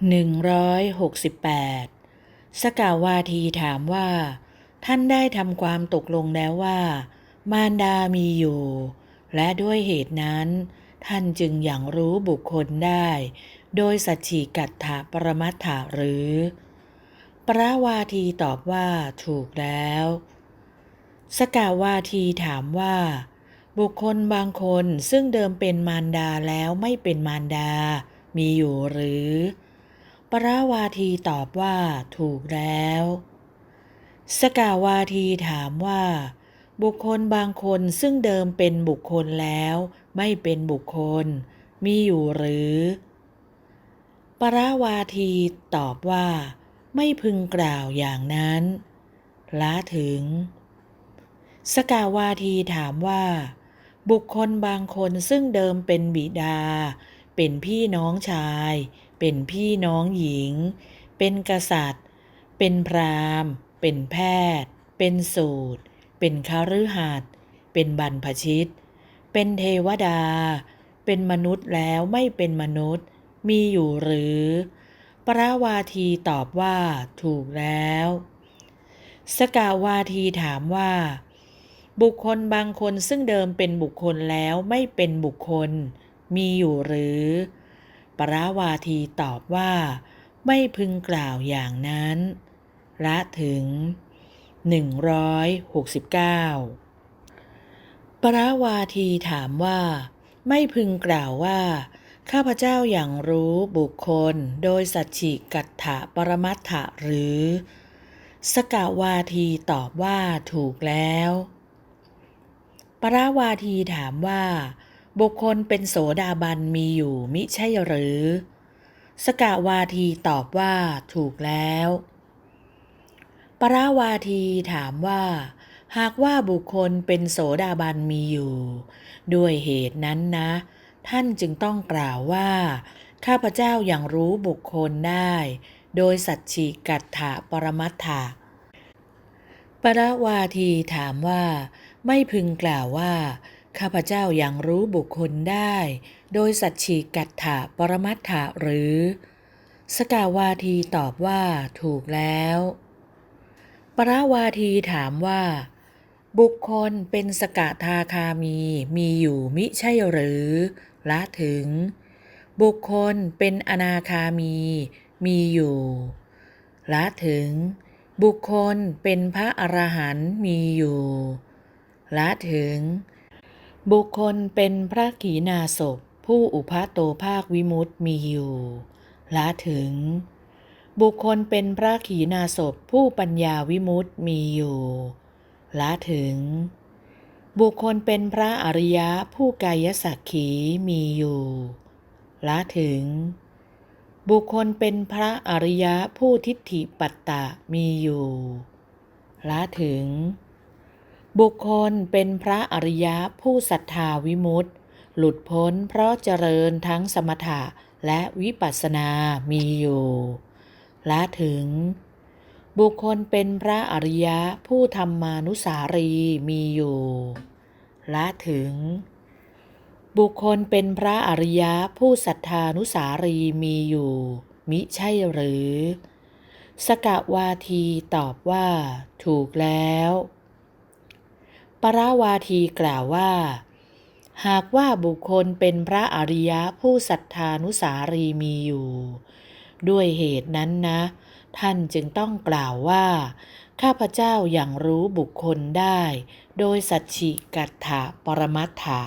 168 สกาวาทีถามว่า ท่านได้ทำความตกลงแล้วว่า มารดามีอยู่ และด้วยเหตุนั้น ท่านจึงอย่างรู้บุคคลได้ โดยสัจฉิกัตถะปรมัตถะหรือ ปราวาทีตอบว่าถูกแล้ว สกาวาทีถามว่า บุคคลบางคนซึ่งเดิมเป็นมารดาแล้วไม่เป็นมารดามีอยู่หรือ ปราวาทีตอบว่าถูกแล้ว สกาวาทีถามว่า บุคคลบางคนซึ่งเดิมเป็นบุคคลแล้ว ไม่เป็นบุคคล มีอยู่หรือ ปราวาทีตอบว่า ไม่พึงกล่าวอย่างนั้นละถึง สกาวาทีถามว่า บุคคลบางคนซึ่งเดิมเป็นบิดา เป็นพี่น้องชาย เป็นพี่น้องหญิง เป็นกษัตริย์ เป็นพราหมณ์ เป็นแพทย์ เป็นสูตร เป็นคาฤหัสถ์เป็นบรรพชิต เป็นเทวดา เป็นมนุษย์แล้วไม่เป็นมนุษย์ มีอยู่หรือ ปราวาทีตอบว่าถูกแล้ว สกาวาทีถามว่า บุคคลบางคนซึ่งเดิมเป็นบุคคลแล้วไม่เป็นบุคคล มีอยู่หรือ ปราวาทีตอบว่า ไม่พึงกล่าวอย่างนั้น ละถึง 169 ปราวาทีถามว่า ไม่พึงกล่าวว่า ข้าพเจ้าอย่างรู้บุคคลโดยสัจฉิกัตถะปรมัตถะหรือ สกาวาทีตอบว่าถูกแล้ว ปราวาทีถามว่า บุคคลเป็นโสดาบันมีอยู่มิใช่หรือ สกาวาทีตอบว่าถูกแล้ว ปราวาทีถามว่า หากว่าบุคคลเป็นโสดาบันมีอยู่ ด้วยเหตุนั้นนะ ท่านจึงต้องกล่าวว่า ข้าพเจ้าอย่างรู้บุคคลได้ โดยสัจฉิกัตถะปรมัตถะปราวาทีถามว่า ไม่พึงกล่าวว่า ข้าพเจ้าอย่างรู้บุคคลได้ โดยสัจฉิกัตถะปรมัตถะหรือ สกาวาทีตอบว่าถูกแล้ว ปราวาทีถามว่า บุคคลเป็นสกทาคามีมีอยู่มิใช่หรือ ละถึง บุคคลเป็นอนาคามี มีอยู่ ละถึง บุคคลเป็นพระอรหันต์มีอยู่ ละถึง บุคคลเป็นพระขีณาสพผู้อุปาโตภาควิมุตติมีอยู่ละถึง บุคคลเป็นพระขีณาสพผู้ปัญญาวิมุตติมีอยู่ละถึง บุคคลเป็นพระอริยะผู้กายสักขีมีอยู่ละถึง บุคคลเป็นพระอริยะผู้ทิฏฐิปัตตะมีอยู่ละถึง บุคคลเป็นพระอริยะผู้ศรัทธาวิมุตติ หลุดพ้นเพราะเจริญทั้งสมถะและวิปัสสนามีอยู่ละถึง บุคคลเป็นพระอริยะผู้ธรรมานุสารีมีอยู่ละถึง บุคคลเป็นพระอริยะผู้ศรัทธานุสารีมีอยู่ มิใช่หรือ สกาวาทีตอบว่า ถูกแล้ว ปราวาทีกล่าวว่า หากว่าบุคคลเป็นพระอริยะผู้ศรัทธานุสารีมีอยู่ ด้วยเหตุนั้นนะ ท่านจึงต้องกล่าวว่า ข้าพเจ้าอย่างรู้บุคคลได้ โดยสัจฉิกัตถะปรมัตถะ